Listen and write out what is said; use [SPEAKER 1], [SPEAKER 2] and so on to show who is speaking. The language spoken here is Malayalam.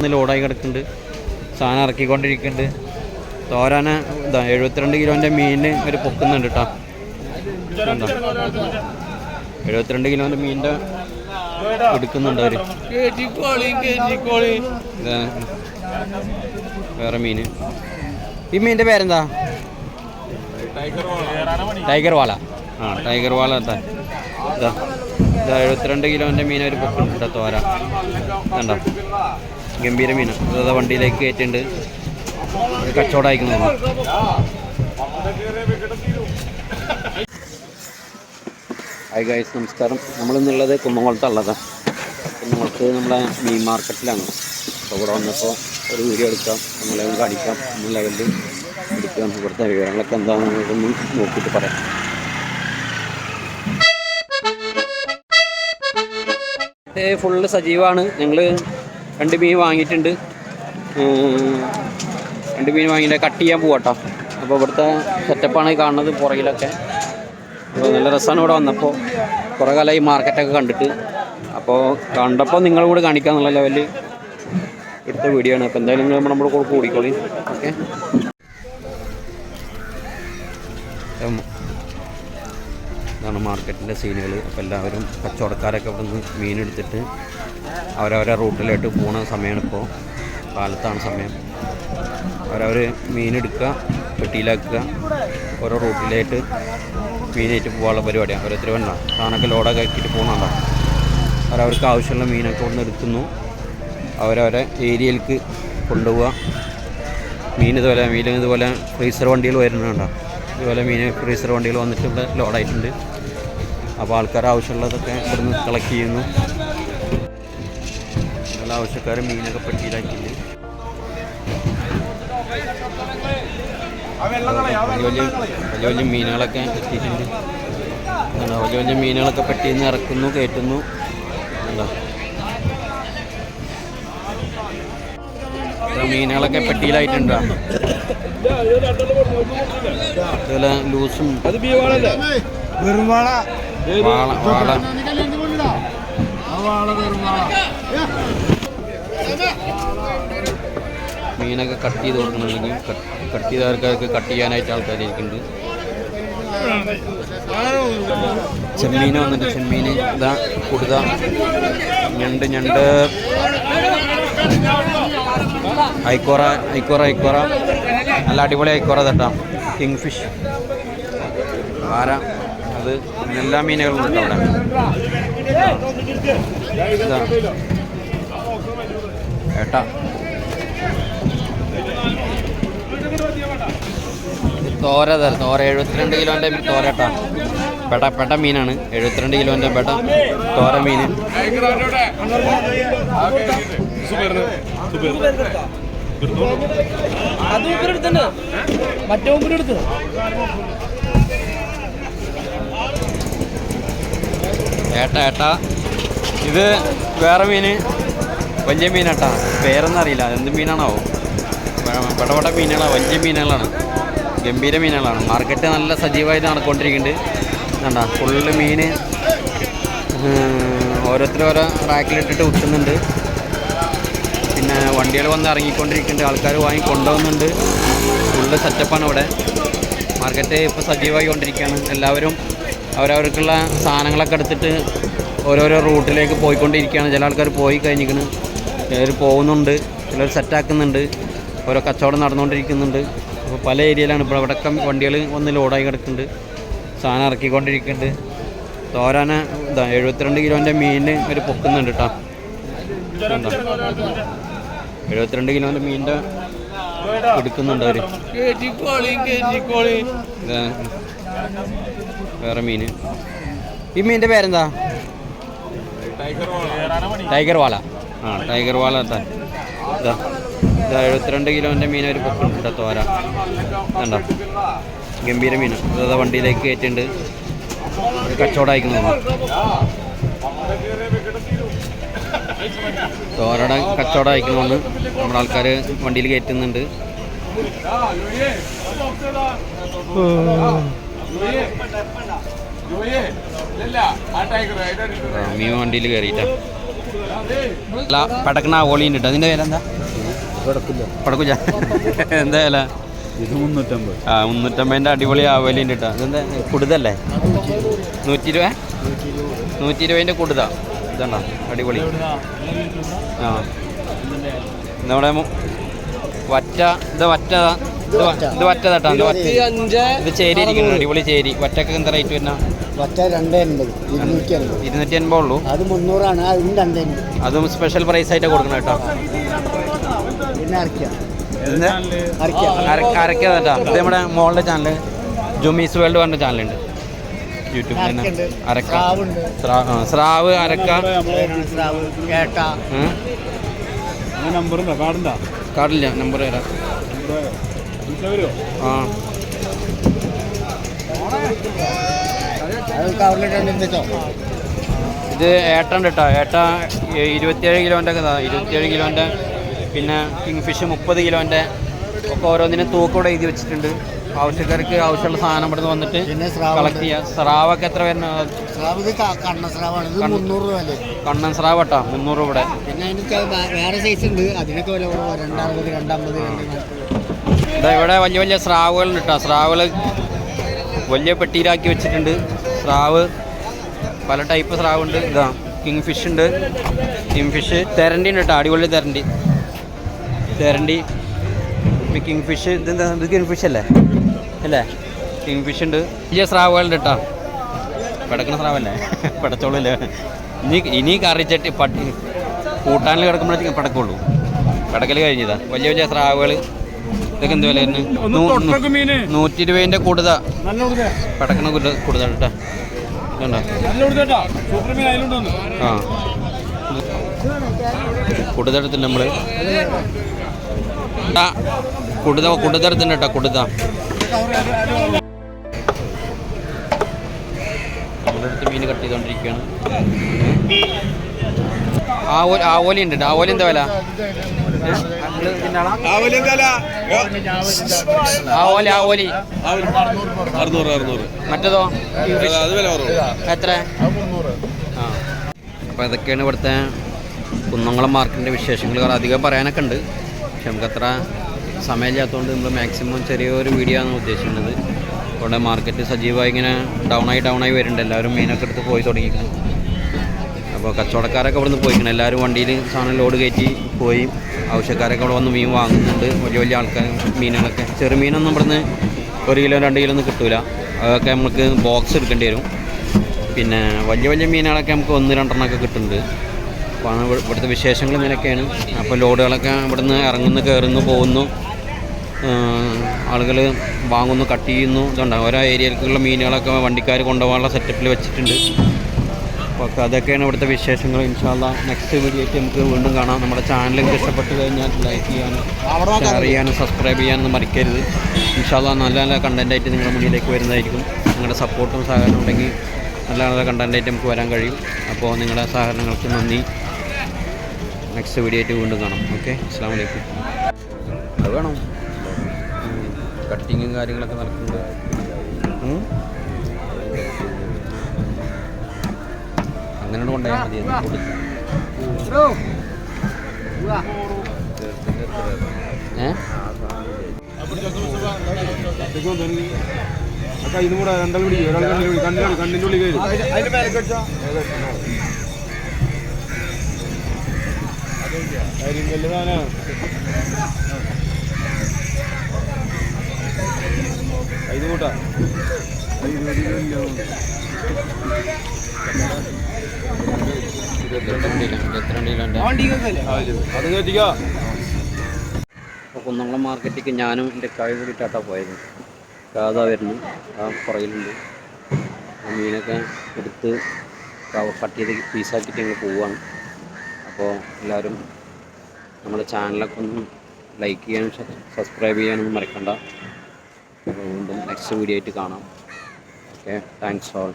[SPEAKER 1] ഇന്ന് ലോഡായി കിടക്കുന്നുണ്ട്. സാധനം ഇറക്കിക്കൊണ്ടിരിക്കുന്നുണ്ട്. തോരാന ഇതാ എഴുപത്തിരണ്ട് കിലോന്റെ മീനിന് ഒരു പൊക്കുന്നുണ്ട് കേട്ടോ എന്താ എഴുപത്തിരണ്ട് കിലോന്റെ മീനിന്റെ എടുക്കുന്നുണ്ട് അവർ വേറെ മീന്. ഈ മീനിന്റെ പേരെന്താ? ടൈഗർ വാള ആ ടൈഗർ വാള എന്താ ഇതാ എഴുപത്തിരണ്ട് കിലോന്റെ മീൻ ഒരു പൊക്കുന്നുണ്ട് തോര. കണ്ടോ? ഗംഭീര മീൻ അതാ വണ്ടിയിലേക്ക് കയറ്റിണ്ട് കച്ചവടം അയക്കുന്നു ഹായ് ഗായ്സ് നമസ്കാരം. നമ്മളിന്നുള്ളത് കുന്നംകുളത്തുള്ളതാണ് കുന്നംകുളത്ത് നമ്മളെ മീൻ മാർക്കറ്റിലാണ്. അപ്പോൾ ഇവിടെ വന്നപ്പോൾ ഒരു വീഡിയോ എടുക്കാം. നമ്മളെ കാണിക്കാം. എന്ന ലെവലിൽ എടുക്കാം ഇവിടുത്തെ വിവരങ്ങളൊക്കെ എന്താണെന്ന് നോക്കിയിട്ട് പറയാം. ഫുള്ള് സജീവമാണ് ഞങ്ങൾ രണ്ട് മീൻ വാങ്ങിയിട്ടുണ്ട്. രണ്ട് മീൻ വാങ്ങിയിട്ട് കട്ട് ചെയ്യാൻ പോവാട്ടോ. അപ്പോൾ ഇവിടുത്തെ സെറ്റപ്പാണ് കാണുന്നത് പുറകിലൊക്കെ. അപ്പോൾ നല്ല രസമാണ് ഇവിടെ വന്നപ്പോൾ കുറേ കാലമായി മാർക്കറ്റൊക്കെ കണ്ടിട്ട്. അപ്പോൾ കണ്ടപ്പോൾ നിങ്ങളും കൂടെ കാണിക്കുക എന്നുള്ള ലെവലിൽ എടുത്ത വീഡിയോ ആണ്. അപ്പോൾ എന്തായാലും നിങ്ങൾ നമ്മുടെ കൂടെ കൂടിക്കോളി. ഓക്കെ ഇതാണ് മാർക്കറ്റിന്റെ സീനുകൾ. അപ്പോൾ എല്ലാവരും കച്ചവടക്കാരൊക്കെ ഇവിടെ നിന്ന് മീനെടുത്തിട്ട് അവരവരെ റൂട്ടിലോട്ട് പോണ സമയമാണ് ഇപ്പോൾ. കാലത്താണ് സമയം. അവരവർ മീനെടുക്കുക പെട്ടിയിലാക്കുക ഓരോ റൂട്ടിലായിട്ട് മീനായിട്ട് പോകാനുള്ള പരിപാടിയാണ്. ഓരോരുത്തർ വേണ്ട. സാധനമൊക്കെ ലോഡൊക്കെ ആക്കിയിട്ട് പോകുന്നുണ്ടോ അവരവർക്ക് ആവശ്യമുള്ള മീനൊക്കെ കൊണ്ട് എടുക്കുന്നു. അവരവരെ ഏരിയയിലേക്ക് കൊണ്ടുപോവുക. മീൻ ഇതുപോലെ മീൻ ഇതുപോലെ ഫ്രീസർ വണ്ടികൾ വരുന്നുണ്ടോ ഇതുപോലെ മീൻ ഫ്രീസർ വണ്ടികൾ വന്നിട്ട് ഇവിടെ ലോഡായിട്ടുണ്ട്. അപ്പോൾ ആൾക്കാർ ആവശ്യമുള്ളതൊക്കെ ഇവിടുന്ന് കളക്ട് ചെയ്യുന്നു. നല്ല ആവശ്യക്കാർ മീനൊക്കെ പെട്ടിയിലാക്കിയിട്ടുണ്ട്. വലിയ വലിയ വലിയ മീനുകളൊക്കെ എത്തിയിട്ടുണ്ട്. വലിയ വലിയ മീനുകളൊക്കെ പെട്ടിയിൽ നിന്ന് ഇറക്കുന്നു കയറ്റുന്നു. മീനുകളൊക്കെ പെട്ടിയിലായിട്ടുണ്ട്? അതുപോലെ ലൂസും
[SPEAKER 2] വെറുമാള
[SPEAKER 1] വാള വാള. മീനൊക്കെ കട്ട് ചെയ്ത് കൊടുക്കണമെങ്കിൽ കട്ട് ചെയ്ത ആൾക്കാർക്ക് കട്ട് ചെയ്യാനായിട്ട് ആൾക്കാർ ഇരിക്കുന്നുണ്ട് ചെമ്മീൻ വന്നിട്ട് ചെമ്മീൻ ഇതാ കുടുത ഞണ്ട് ഞണ്ട്. ഐക്കോറ ഐക്കോറ ഐക്കോറ. നല്ല അടിപൊളിയായി കുറേ തട്ടാ കിങ് ഫിഷ് ആരാ? അത് എല്ലാ മീനുകളും ഉണ്ട് അവിടെ. ഏട്ടാ. തോര തരാം. തോര എഴുപത്തിരണ്ട് കിലോന്റെ തോരട്ടാ പെട്ട പെട്ട മീനാണ്. എഴുപത്തിരണ്ട് കിലോന്റെ പെട്ട തോര മീൻ
[SPEAKER 2] അത് ഉപ്പിലെടുത്തന്നെ മറ്റേ ഉപ്പിലെടുത്ത്
[SPEAKER 1] ഏട്ടാ ഏട്ടാ. ഇത് വേറെ മീന്. വലിയ മീനാട്ടാ. പേരൊന്നും അറിയില്ല എന്ത് മീനാണോ പടപട്ട പെട്ട മീനുകളാണ് വലിയ മീനുകളാണ്. ഗംഭീര മീനുകളാണ്. മാർക്കറ്റ് നല്ല സജീവമായി നടക്കൊണ്ടിരിക്കുന്നുണ്ട് കണ്ട ഫുള്ള് മീൻ ഓരോരുത്തരും ഓരോ റാക്കിലിട്ടിട്ട് വിൽക്കുന്നുണ്ട് പിന്നെ വണ്ടികൾ വന്ന് ഇറങ്ങിക്കൊണ്ടിരിക്കുന്നുണ്ട്. ആൾക്കാർ വാങ്ങി കൊണ്ടുപോകുന്നുണ്ട്. ഫുള്ള് സെറ്റപ്പാണ് ഇവിടെ മാർക്കറ്റ് ഇപ്പോൾ സജീവമായി കൊണ്ടിരിക്കുകയാണ് എല്ലാവരും അവരവർക്കുള്ള സാധനങ്ങളൊക്കെ എടുത്തിട്ട് ഓരോരോ റൂട്ടിലേക്ക് പോയിക്കൊണ്ടിരിക്കുകയാണ്. ചില ആൾക്കാർ പോയി കഴിഞ്ഞിരിക്കുന്നു. ചിലർ പോകുന്നുണ്ട്. ചിലർ സെറ്റാക്കുന്നുണ്ട് ഓരോ കച്ചവടം നടന്നുകൊണ്ടിരിക്കുന്നുണ്ട്. അപ്പോൾ പല ഏരിയയിലാണ്. ഇപ്പോൾ അവിടെയൊക്കെ വണ്ടികൾ ഒന്ന് ലോഡായി കിടക്കുന്നുണ്ട്. സാധനം ഇറക്കിക്കൊണ്ടിരിക്കുന്നുണ്ട്. തോരാന എഴുപത്തിരണ്ട് കിലോന്റെ മീനിന് ഒരു പൊക്കുന്നുണ്ട് കേട്ടോ? എഴുപത്തിരണ്ട് കിലോന്റെ മീനിന്റെ എടുക്കുന്നുണ്ട് അവർ ഇതാ. വേറെ മീൻ ഈ മീന്റെ പേരെന്താ? ടൈഗർ വാള ആ ടൈഗർ വാള എത്താൻ ഇതാ. ഇതാ എഴുപത്തിരണ്ട് കിലോന്റെ മീൻ ഒരു പൊക്കുണ്ട് തോര കണ്ടോ? ഗംഭീര മീൻ. അതാ വണ്ടിയിലേക്ക് കയറ്റിണ്ട് കച്ചവടം അയക്കുന്നു തോരയുടെ കച്ചവടം അയക്കണമെന്ന് നമ്മുടെ ആൾക്കാർ വണ്ടിയിൽ കയറ്റുന്നുണ്ട്. മീൻ വണ്ടിയിൽ കയറിയിട്ടാ. അല്ല പടക്കണ ഓളിയുണ്ട് കേട്ടോ അതിന്റെ വില എന്താ? പടക്കൂല. എന്താ വില?
[SPEAKER 2] ഇത് മുന്നൂറ്റമ്പത്.
[SPEAKER 1] ആ മുന്നൂറ്റമ്പതിന്റെ അടിപൊളി ആവലിന്റെ കേട്ടോ ഇതെന്താ? കുടുതല്ലേ? നൂറ്റി ഇരുപത്. നൂറ്റി ഇരുപതിന്റെ കുടുത. ഇതാണ്ടോ അടിപൊളി. ആ. നമ്മുടെ വറ്റ ഇത് വറ്റ ഇത് വറ്റ തട്ടാ ഇത് വറ്റ. ഇത് ചേരി ഇരിക്കുന്നു അടിപൊളി ചേരി. വറ്റക്ക് എന്താ റേറ്റ് വരുന്ന?
[SPEAKER 3] രണ്ട് എൺപത് ഇരുന്നൂറ്റി അൻപത്
[SPEAKER 1] ഇരുന്നൂറ്റി അൻപത് ഉള്ളൂ.
[SPEAKER 3] അത് മുന്നൂറാണ് അതും രണ്ട്
[SPEAKER 1] അതും സ്പെഷ്യൽ പ്രൈസ് ആയിട്ട് കൊടുക്കണം കേട്ടോ.
[SPEAKER 3] പിന്നെ
[SPEAKER 1] അരക്കാ അരക്ക കേട്ടോ ഇത് നമ്മുടെ മോളുടെ ചാനൽ ജുമീസ് വേൾഡ് പറഞ്ഞ ചാനലുണ്ട് യൂട്യൂബിൽ തന്നെ. അരക്ക. സ്രാവ് അരക്ക. കാർഡില്ല നമ്പർ തരാം. ആ. ഇത് ഏട്ടൻ കേട്ടോ ഏട്ട ഇരുപത്തിയേഴ് കിലോന്റെ ഒക്കെ ഇരുപത്തിയേഴ് കിലോന്റെ പിന്നെ കിങ് ഫിഷ് മുപ്പത് കിലോന്റെ ഒക്കെ ഓരോന്നിനും തൂക്കൂടെ എഴുതി വെച്ചിട്ടുണ്ട്. ആവശ്യക്കാർക്ക് ആവശ്യമുള്ള സാധനം ഇവിടെ നിന്ന് വന്നിട്ട്
[SPEAKER 3] പിന്നെ
[SPEAKER 1] കളക്ട് ചെയ്യാം. സ്രാവൊക്കെ എത്ര വരുന്ന
[SPEAKER 3] സ്രാവ് ഇത് ക- കണ്ണ സ്രാവാണ്. ഇത് മുന്നൂറ് രൂപ അല്ലേ?
[SPEAKER 1] കണ്ണൻ സ്രാവ് കേട്ടോ മുന്നൂറ് ഇവിടെ.
[SPEAKER 3] പിന്നെ അതിനൊക്കെ വേ- വേറെ സൈസ് ഉണ്ട്. അതിനൊക്കെ വില കുറവാണ് രണ്ടറുപത് രണ്ടമ്പത് രണ്ട് നാൽപ്പത്
[SPEAKER 1] ഇതാ ഇവിടെ വലിയ വലിയ സ്രാവുകളുണ്ട് കേട്ടോ. സ്രാവുകൾ വലിയ പെട്ടിയിലാക്കി വെച്ചിട്ടുണ്ട്. സ്രാവ് പല ടൈപ്പ് സ്രാവ് ഉണ്ട്. ഇതാ കിങ് ഫിഷ് ഉണ്ട്. കിങ് ഫിഷ് തെരണ്ടി ഉണ്ട് കേട്ടോ. അടിപൊളി തെരണ്ടി. തെരണ്ടി. കിങ് ഫിഷ് ഇതെന്താ ഇത് കിങ് ഫിഷ് അല്ലേ? അല്ലേ? കിങ് ഫിഷ് ഉണ്ട്. വലിയ സ്രാവുകളുണ്ട് കേട്ടോ പിടക്കണ സ്രാവല്ലേ? പിടച്ചോളൂല്ലേ? ഇനി ഇനി കറിച്ചട്ടി പട്ടി കൂട്ടാനിൽ കിടക്കുമ്പോഴത്തേക്കും പിടക്കുള്ളൂ. പിടക്കൽ കഴിഞ്ഞതാ. വലിയ വലിയ സ്രാവുകൾ. ഇതൊക്കെ എന്ത് വില നൂറ്റി ഇരുപതിന്റെ കൂടുതൽ
[SPEAKER 2] നല്ല കൊടുത്തേ.
[SPEAKER 1] പിടക്കണ കൂടുതൽ കൂടുതൽ കേട്ടോ ആ. കുടുതെടുത്തില്ല നമ്മൾ കുടുത കുടുതെടുത്തിട്ടുണ്ട് കേട്ടോ കുടുത. കുടുതെടുത്ത് മീൻ കട്ട് ചെയ്തുകൊണ്ടിരിക്കുകയാണ് ആവോലി ആവോലി ഉണ്ട് ആവോലി എന്താ വില? ആവോലി ആവോലി
[SPEAKER 4] അറുന്നൂറ് അറുന്നൂറ്.
[SPEAKER 1] മറ്റേതോ? എത്ര? ആ. അപ്പോൾ ഇതൊക്കെയാണ് ഇവിടുത്തെ കുന്നംകുളം മാർക്കിന്റെ വിശേഷങ്ങൾ. അധികം പറയാനൊക്കെ ഉണ്ട്. പക്ഷെ നമുക്ക് അത്ര സമയമില്ലാത്തതുകൊണ്ട് നമ്മൾ മാക്സിമം ചെറിയൊരു വീഡിയോ ആണ് ഉദ്ദേശിക്കുന്നത്. ഇവിടെ മാർക്കറ്റ് സജീവമായി ഇങ്ങനെ ഡൗൺ ആയി ഡൗൺ ആയി വരുന്നുണ്ട്. എല്ലാവരും മീനൊക്കെ എടുത്ത് പോയി തുടങ്ങിയിരിക്കുന്നു. അപ്പോൾ കച്ചവടക്കാരൊക്കെ ഇവിടുന്ന് പോയിക്കണം. എല്ലാവരും വണ്ടിയിൽ സാധനം ലോഡ് കയറ്റി പോയി. ആവശ്യക്കാരൊക്കെ ഇവിടെ വന്ന് മീൻ വാങ്ങുന്നുണ്ട്. വലിയ വലിയ ആൾക്കാർ മീനുകളൊക്കെ. ചെറു മീനൊന്നും ഇവിടെ നിന്ന് ഒരു കിലോ രണ്ട് കിലോ ഒന്നും കിട്ടില്ല അതൊക്കെ നമുക്ക് ബോക്സ് എടുക്കേണ്ടി വരും. പിന്നെ വലിയ വലിയ മീനുകളൊക്കെ നമുക്ക് ഒന്ന് രണ്ടെണ്ണമൊക്കെ കിട്ടുന്നുണ്ട്. അപ്പോൾ ഇവിടുത്തെ വിശേഷങ്ങൾ ഇങ്ങനെയൊക്കെയാണ്. അപ്പോൾ ലോഡുകളൊക്കെ ഇവിടുന്ന് ഇറങ്ങുന്നു കയറുന്നു പോകുന്നു. ആളുകൾ വാങ്ങുന്നു കട്ട് ചെയ്യുന്നു. ഇതുണ്ടാകും ഓരോ ഏരിയയിലേക്കുള്ള മീനുകളൊക്കെ വണ്ടിക്കാർ കൊണ്ടുപോകാനുള്ള സെറ്റപ്പിൽ വെച്ചിട്ടുണ്ട്. അപ്പോൾ അതൊക്കെയാണ് ഇവിടുത്തെ വിശേഷങ്ങൾ. ഇൻഷാല്ല നെക്സ്റ്റ് വീഡിയോയ്ക്ക് നമുക്ക് വീണ്ടും കാണാം. നമ്മുടെ നിങ്ങൾക്ക് ഇഷ്ടപ്പെട്ട് കഴിഞ്ഞാൽ ലൈക്ക് ചെയ്യാനും ഷെയർ ചെയ്യാനും സബ്സ്ക്രൈബ് ചെയ്യാനൊന്നും മറിക്കരുത് ഇൻഷാല്ല നല്ല നല്ല കണ്ടന്റായിട്ട് നിങ്ങളുടെ മുന്നിലേക്ക് വരുന്നതായിരിക്കും. നിങ്ങളുടെ സപ്പോർട്ടും സഹകരണം ഉണ്ടെങ്കിൽ നല്ല നല്ല കണ്ടന്റായിട്ട് നമുക്ക് വരാൻ കഴിയും. അപ്പോൾ നിങ്ങളുടെ സഹകരണങ്ങൾക്ക് നന്ദി. നെക്സ്റ്റ് വീഡിയോ വീണ്ടും കാണാം. ഓക്കെ അസ്സാം വലൈക്കും അത് വേണം. കട്ടിങ്ങും കാര്യങ്ങളൊക്കെ നടക്കുന്നത്. അങ്ങനെ കൊണ്ടുപോയാൽ മതി.
[SPEAKER 2] കണ്ണിന്റെ ഉള്ളിൽ സാധനമാണ് ഇത് കൂട്ടാ
[SPEAKER 1] ഇരുപത്തിരണ്ട് കിലോ ഇരുപത്തിരണ്ട് കിലോന്റെ
[SPEAKER 2] അത് കയറ്റിക്കാ
[SPEAKER 1] അപ്പോൾ കുന്നംകുളം മാർക്കറ്റിലേക്ക് ഞാനും എന്റെ കഴിവ് കൂടിയിട്ടാട്ടാ പോയത്. കാതാ വരുന്നു. ആ പുറയിലുണ്ട് ആ മീനൊക്കെ എടുത്ത് കട്ട് ചെയ്ത് പീസാക്കിയിട്ട് ഞങ്ങൾ പോവുകയാണ് അപ്പോൾ എല്ലാവരും നമ്മുടെ ചാനലൊക്കെ ഒന്ന് ലൈക്ക് ചെയ്യാനും സബ്സ്ക്രൈബ് ചെയ്യാനൊന്നും മറക്കണ്ട. വീണ്ടും നെക്സ്റ്റ് വീഡിയോ ആയിട്ട് കാണാം. Okay thanks all